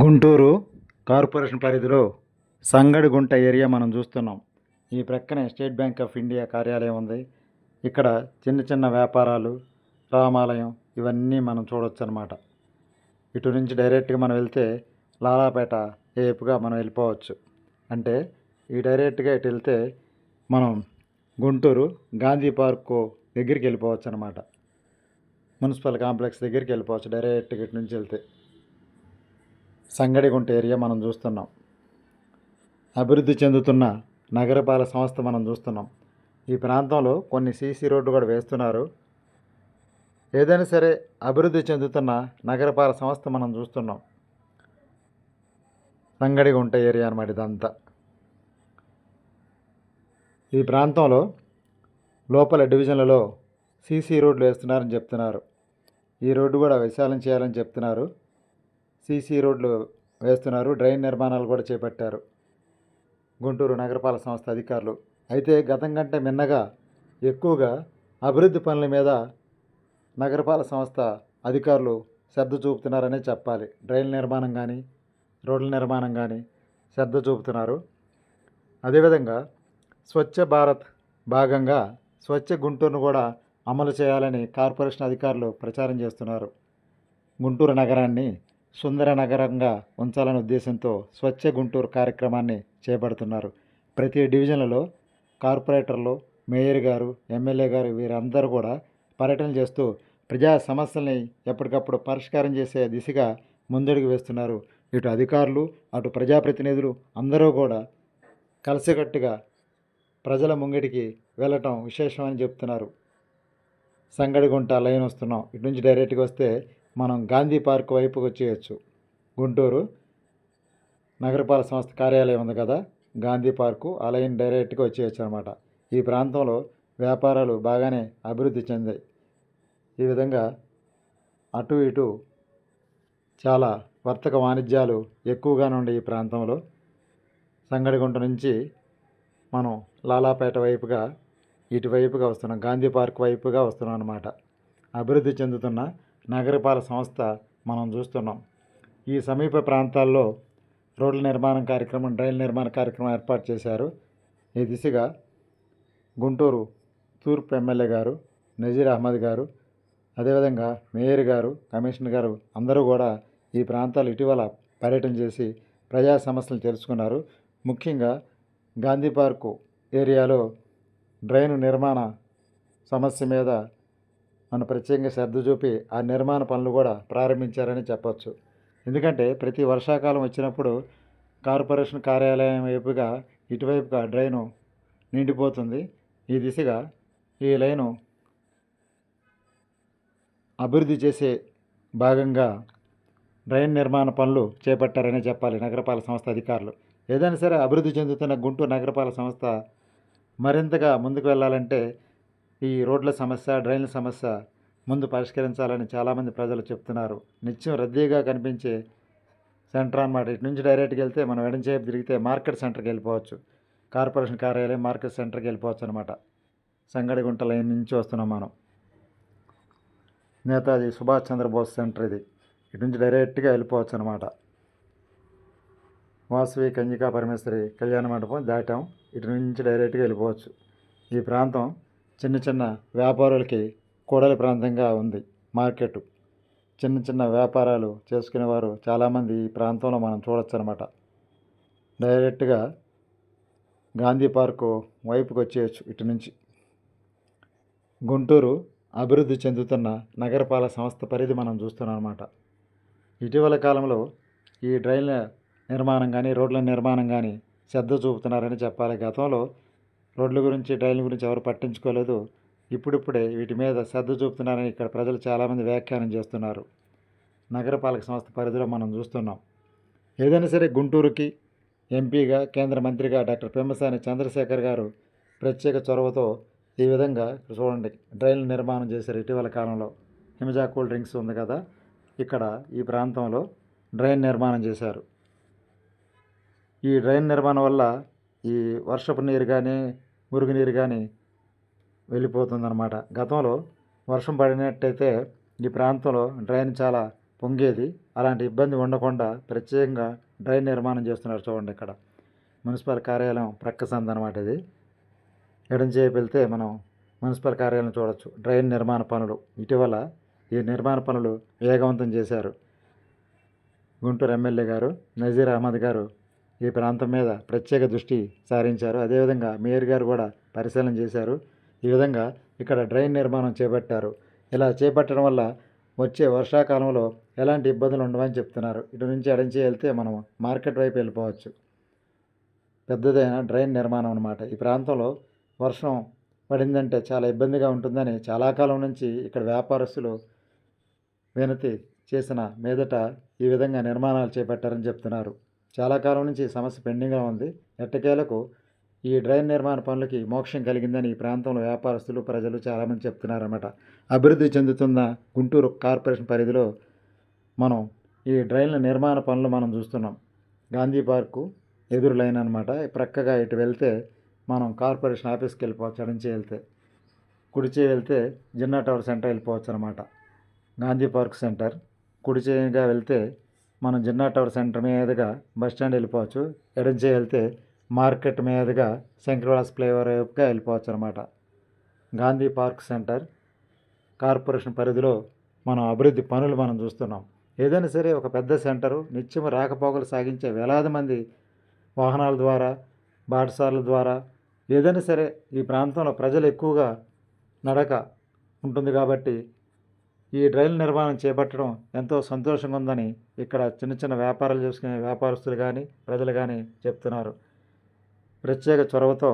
Guntur corporation పరిధిలో Sangadigunta area మనం చూస్తున్నాం. ఈ ప్రక్కనే స్టేట్ బ్యాంక్ ఆఫ్ ఇండియా కార్యాలయం ఉంది. ఇక్కడ చిన్న చిన్న వ్యాపారాలు రామాలయం ఇవన్నీ మనం చూడొచ్చు అనమాట ఇటు నుంచి డైరెక్ట్గా మనం వెళ్తే లాలాపేట ఏపుగా మనం వెళ్ళిపోవచ్చు. అంటే ఈ డైరెక్ట్గా ఇటు వెళ్తే మనం గుంటూరు గాంధీ పార్కు దగ్గరికి వెళ్ళిపోవచ్చు అనమాట మున్సిపల్ కాంప్లెక్స్ దగ్గరికి వెళ్ళిపోవచ్చు డైరెక్ట్గా ఇటు నుంచి వెళ్తే. సంగడిగుంట ఏరియా మనం చూస్తున్నాం. అభివృద్ధి చెందుతున్న నగరపాలక సంస్థ మనం చూస్తున్నాం. ఈ ప్రాంతంలో కొన్ని సీసీ రోడ్డు కూడా వేస్తున్నారు. ఏదైనా సరే అభివృద్ధి చెందుతున్న నగరపాలక సంస్థ మనం చూస్తున్నాం. సంగడిగుంట ఏరియా అనమాట ఇదంతా. ఈ ప్రాంతంలో లోపల డివిజన్లలో సీసీ రోడ్లు వేస్తున్నారని చెప్తున్నారు. ఈ రోడ్డు కూడా విశాలం చేయాలని చెప్తున్నారు. సీసీ రోడ్లు వేస్తున్నారు. డ్రైన్ నిర్మాణాలు కూడా చేపట్టారు గుంటూరు నగరపాలక సంస్థ అధికారులు. అయితే గతం కంటే మిన్నగా ఎక్కువగా అభివృద్ధి పనుల మీద నగరపాలక సంస్థ అధికారులు శ్రద్ధ చూపుతున్నారనే చెప్పాలి. డ్రైన్ నిర్మాణం కానీ రోడ్ల నిర్మాణం కానీ శ్రద్ధ చూపుతున్నారు. అదేవిధంగా స్వచ్ఛ భారత్ భాగంగా స్వచ్ఛ గుంటూరును కూడా అమలు చేయాలని కార్పొరేషన్ అధికారులు ప్రచారం చేస్తున్నారు. గుంటూరు నగరాన్ని సుందర నగరంగా ఉంచాలనే ఉద్దేశంతో స్వచ్ఛ గుంటూరు కార్యక్రమాన్ని చేపడుతున్నారు. ప్రతి డివిజన్లలో కార్పొరేటర్లు మేయర్ గారు ఎమ్మెల్యే గారు వీరందరూ కూడా పర్యటన చేస్తూ ప్రజా సమస్యల్ని ఎప్పటికప్పుడు పరిష్కారం చేసే దిశగా ముందడుగు వేస్తున్నారు. ఇటు అధికారులు అటు ప్రజాప్రతినిధులు అందరూ కూడా కలిసికట్టుగా ప్రజల ముంగిటికి వెళ్ళటం విశేషమని చెప్తున్నారు. సంగడిగుంట లైన్ వస్తున్నాం. ఇటు నుంచి డైరెక్ట్గా వస్తే మనం గాంధీ పార్క్ వైపుకి వచ్చేయచ్చు. గుంటూరు నగరపాలక సంస్థ కార్యాలయం ఉంది కదా గాంధీ పార్కు అలైన్ డైరెక్ట్గా వచ్చేయచ్చు అనమాట ఈ ప్రాంతంలో వ్యాపారాలు బాగానే అభివృద్ధి చెందాయి. ఈ విధంగా అటు ఇటు చాలా వర్తక వాణిజ్యాలు ఎక్కువగానే ఉండే ఈ ప్రాంతంలో సంగడిగుంట నుంచి మనం లాలాపేట వైపుగా ఇటువైపుగా వస్తున్నాం గాంధీ పార్క్ వైపుగా వస్తున్నాం అనమాట అభివృద్ధి చెందుతున్న నగరపాలక సంస్థ మనం చూస్తున్నాం. ఈ సమీప ప్రాంతాల్లో రోడ్ల నిర్మాణం కార్యక్రమం డ్రైన్ నిర్మాణ కార్యక్రమం ఏర్పాటు చేశారు. ఈ దిశగా గుంటూరు తూర్పు ఎమ్మెల్యే గారు నజీర్ అహ్మద్ గారు అదేవిధంగా మేయర్ గారు కమిషనర్ గారు అందరూ కూడా ఈ ప్రాంతాలు ఇటీవల పర్యటన చేసి ప్రజా సమస్యలు తెలుసుకున్నారు. ముఖ్యంగా గాంధీ పార్కు ఏరియాలో డ్రైన్ నిర్మాణ సమస్య మీద మనం ప్రత్యేకంగా శ్రద్ధ చూపి ఆ నిర్మాణ పనులు కూడా ప్రారంభించారని చెప్పవచ్చు ఎందుకంటే ప్రతి వర్షాకాలం వచ్చినప్పుడు కార్పొరేషన్ కార్యాలయం వైపుగా ఇటువైపుగా డ్రైను నిండిపోతుంది. ఈ దిశగా ఈ లైను అభివృద్ధి చేసే భాగంగా డ్రైన్ నిర్మాణ పనులు చేపట్టారని చెప్పాలి నగరపాలక సంస్థ అధికారులు. ఏదైనా సరే అభివృద్ధి చెందుతున్న గుంటూరు నగరపాలక సంస్థ మరింతగా ముందుకు వెళ్ళాలంటే ఈ రోడ్ల సమస్య డ్రైన్ల సమస్య ముందు పరిష్కరించాలని చాలామంది ప్రజలు చెప్తున్నారు. నిత్యం రద్దీగా కనిపించే సెంటర్ అన్నమాట. ఇటు నుంచి డైరెక్ట్గా వెళ్తే మనం ఎడంచేపు తిరిగితే మార్కెట్ సెంటర్కి వెళ్ళిపోవచ్చు. కార్పొరేషన్ కార్యాలయం మార్కెట్ సెంటర్కి వెళ్ళిపోవచ్చు అనమాట సంగడిగుంట లైన్ నుంచి వస్తున్నాం మనం. నేతాజీ సుభాష్ చంద్రబోస్ సెంటర్ ఇది. ఇటు నుంచి డైరెక్ట్గా వెళ్ళిపోవచ్చు అనమాట వాసవి కన్యకా పరమేశ్వరి కళ్యాణ మండపం దాటాం. ఇటు నుంచి డైరెక్ట్గా వెళ్ళిపోవచ్చు. ఈ ప్రాంతం చిన్న చిన్న వ్యాపారులకి కూడలి ప్రాంతంగా ఉంది మార్కెట్. చిన్న చిన్న వ్యాపారాలు చేసుకునేవారు చాలామంది ఈ ప్రాంతంలో మనం చూడొచ్చు అనమాట డైరెక్ట్గా గాంధీ పార్కు వైపుకి వచ్చేయచ్చు ఇటు నుంచి. గుంటూరు అభివృద్ధి చెందుతున్న నగరపాలక సంస్థ పరిధి మనం చూస్తున్నాం అనమాట ఇటీవల కాలంలో ఈ డ్రైన్ల నిర్మాణం కానీ రోడ్ల నిర్మాణం కానీ శ్రద్ధ చూపుతున్నారని చెప్పాలి. గతంలో రోడ్ల గురించి డ్రైన్ల గురించి ఎవరు పట్టించుకోలేదు. ఇప్పుడిప్పుడే వీటి మీద శ్రద్ధ చూపుతున్నారని ఇక్కడ ప్రజలు చాలామంది వ్యాఖ్యానం చేస్తున్నారు. నగరపాలక సంస్థ పరిధిలో మనం చూస్తున్నాం. ఏదైనా సరే గుంటూరుకి ఎంపీగా కేంద్ర మంత్రిగా డాక్టర్ పెమ్మసాని చంద్రశేఖర్ గారు ప్రత్యేక చొరవతో ఈ విధంగా ఇక్కడ చూడండి డ్రైన్ నిర్మాణం చేశారు ఇటీవల కాలంలో. హిమజా కూల్ డ్రింక్స్ ఉంది కదా ఇక్కడ ఈ ప్రాంతంలో డ్రైన్ నిర్మాణం చేశారు. ఈ డ్రైన్ నిర్మాణం వల్ల ఈ వర్షపు నీరు కానీ మురుగునీరు కానీ వెళ్ళిపోతుందన్నమాట. గతంలో వర్షం పడినట్టయితే ఈ ప్రాంతంలో డ్రైన్ చాలా పొంగేది. అలాంటి ఇబ్బంది ఉండకుండా ప్రత్యేకంగా డ్రైన్ నిర్మాణం చేస్తున్నారు చూడండి ఇక్కడ. మున్సిపల్ కార్యాలయం ప్రక్క అనమాట ఇది. ఎడం చేపు వెళ్తే మనం మున్సిపల్ కార్యాలయం చూడొచ్చు. డ్రైన్ నిర్మాణ పనులు. ఇటీవల ఈ నిర్మాణ పనులు వేగవంతం చేశారు. గుంటూరు ఎమ్మెల్యే గారు నజీర్ అహ్మద్ గారు ఈ ప్రాంతం మీద ప్రత్యేక దృష్టి సారించారు. అదేవిధంగా మేయర్ గారు కూడా పరిశీలన చేశారు. ఈ విధంగా ఇక్కడ డ్రైన్ నిర్మాణం చేపట్టారు. ఇలా చేపట్టడం వల్ల వచ్చే వర్షాకాలంలో ఎలాంటి ఇబ్బందులు ఉండవని చెప్తున్నారు. ఇటు నుంచి అడించి వెళ్తే మనం మార్కెట్ వైపు వెళ్ళిపోవచ్చు. పెద్దదైన డ్రైన్ నిర్మాణం అనమాట ఈ ప్రాంతంలో వర్షం పడిందంటే చాలా ఇబ్బందిగా ఉంటుందని చాలా కాలం నుంచి ఇక్కడ వ్యాపారస్తులు వినతి చేసిన మీదట ఈ విధంగా నిర్మాణాలు చేపట్టారని చెప్తున్నారు. చాలా కాలం నుంచి ఈ సమస్య పెండింగ్గా ఉంది. ఎట్టకేలకు ఈ డ్రైన్ నిర్మాణ పనులకి మోక్షం కలిగిందని ఈ ప్రాంతంలో వ్యాపారస్తులు ప్రజలు చాలామంది చెప్తున్నారన్నమాట. అభివృద్ధి చెందుతున్న గుంటూరు కార్పొరేషన్ పరిధిలో మనం ఈ డ్రైన్ల నిర్మాణ పనులు మనం చూస్తున్నాం. గాంధీ పార్కు ఎదురు లైన్ అనమాట ప్రక్కగా ఇటు వెళ్తే మనం కార్పొరేషన్ ఆఫీస్కి వెళ్ళిపోవచ్చు అడించి వెళ్తే. కుడిచే వెళ్తే జిన్నా టవర్ సెంటర్ వెళ్ళిపోవచ్చు అనమాట గాంధీ పార్క్ సెంటర్. కుడిచేగా వెళ్తే మనం జిన్నా టవర్ సెంటర్ మీదుగా బస్ స్టాండ్ వెళ్ళిపోవచ్చు. ఎడంచే వెళ్తే మార్కెట్ మీదుగా శంకరవాస్ ఫ్లేవర్ వైపుగా వెళ్ళిపోవచ్చు అనమాట గాంధీ పార్క్ సెంటర్ కార్పొరేషన్ పరిధిలో మనం అభివృద్ధి పనులు మనం చూస్తున్నాం. ఏదైనా సరే ఒక పెద్ద సెంటరు నిత్యం రాకపోకలు సాగించే వేలాది మంది వాహనాల ద్వారా బాటసార్ల ద్వారా ఏదైనా సరే ఈ ప్రాంతంలో ప్రజలు ఎక్కువగా నడక ఉంటుంది కాబట్టి ఈ రైలు నిర్మాణం చేపట్టడం ఎంతో సంతోషంగా ఉందని ఇక్కడ చిన్న చిన్న వ్యాపారాలు చేసుకునే వ్యాపారస్తులు కానీ ప్రజలు కానీ చెప్తున్నారు. ప్రత్యేక చొరవతో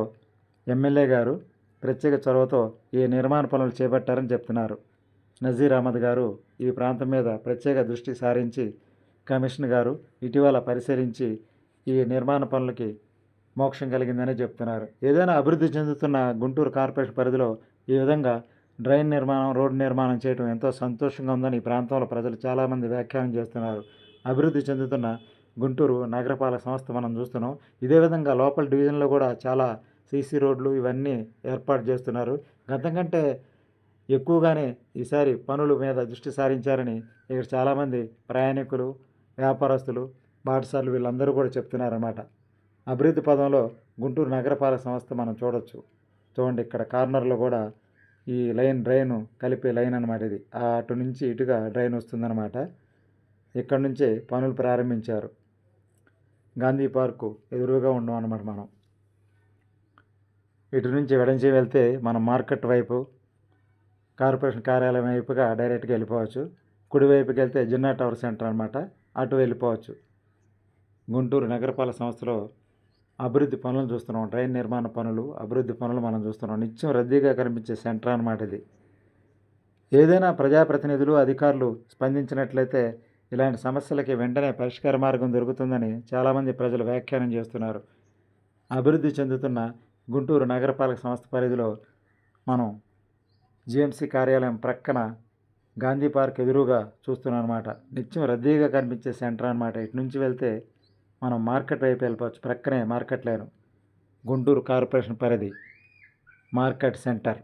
ఎమ్మెల్యే గారు ప్రత్యేక చొరవతో ఈ నిర్మాణ పనులు చేపట్టారని చెప్తున్నారు. నజీర్ అహ్మద్ గారు ఈ ప్రాంతం మీద ప్రత్యేక దృష్టి సారించి కమిషన్ గారు ఇటీవల పరిశీలించి ఈ నిర్మాణ పనులకి మోక్షం కలిగిందని చెప్తున్నారు. ఏదైనా అభివృద్ధి చెందుతున్న గుంటూరు కార్పొరేషన్ పరిధిలో ఈ విధంగా డ్రైన్ నిర్మాణం రోడ్డు నిర్మాణం చేయడం ఎంతో సంతోషంగా ఉందని ఈ ప్రాంతంలో ప్రజలు చాలామంది వ్యాఖ్యానం చేస్తున్నారు. అభివృద్ధి చెందుతున్న గుంటూరు నగరపాలక సంస్థ మనం చూస్తున్నాం. ఇదే విధంగా లోపల డివిజన్లో కూడా చాలా సీసీ రోడ్లు ఇవన్నీ ఏర్పాటు చేస్తున్నారు. గతం కంటే ఎక్కువగానే ఈసారి పనుల మీద దృష్టి సారించారని ఇక్కడ చాలామంది ప్రయాణికులు వ్యాపారస్తులు బాటసార్లు వీళ్ళందరూ కూడా చెప్తున్నారన్నమాట. అభివృద్ధి పదంలో గుంటూరు నగరపాలక సంస్థ మనం చూడొచ్చు. చూడండి ఇక్కడ కార్నర్లో కూడా ఈ లైన్ డ్రైన్ కలిపే లైన్ అనమాట ఇది. ఆ అటు నుంచి ఇటుగా డ్రైన్ వస్తుందన్నమాట. ఇక్కడ నుంచే పనులు ప్రారంభించారు. గాంధీ పార్కు ఎదురుగా ఉన్నాం అనమాట మనం. ఇటు నుంచి వెడంచి వెళ్తే మనం మార్కెట్ వైపు కార్పొరేషన్ కార్యాలయం వైపుగా డైరెక్ట్గా వెళ్ళిపోవచ్చు. కుడివైపుకి వెళ్తే జిన్నా టవర్ సెంటర్ అనమాట అటు వెళ్ళిపోవచ్చు. గుంటూరు నగరపాలక సంస్థలో అభివృద్ధి పనులు చూస్తున్నాం. డ్రైన్ నిర్మాణ పనులు అభివృద్ధి పనులు మనం చూస్తున్నాం. నిత్యం రద్దీగా కనిపించే సెంటర్ అనమాట ఇది. ఏదైనా ప్రజాప్రతినిధులు అధికారులు స్పందించినట్లయితే ఇలాంటి సమస్యలకి వెంటనే పరిష్కార మార్గం దొరుకుతుందని చాలామంది ప్రజలు వ్యాఖ్యానం చేస్తున్నారు. అభివృద్ధి చెందుతున్న గుంటూరు నగరపాలక సంస్థ పరిధిలో మనం జిఎంసి కార్యాలయం ప్రక్కన గాంధీ పార్క్ ఎదురుగా చూస్తున్నాం అనమాట నిత్యం రద్దీగా కనిపించే సెంటర్ అనమాట ఇటు నుంచి వెళ్తే మనం మార్కెట్ వైపు వెళ్ళిపోవచ్చు. ప్రక్కనే మార్కెట్ లైన్ గుంటూరు కార్పొరేషన్ పరిధి మార్కెట్ సెంటర్.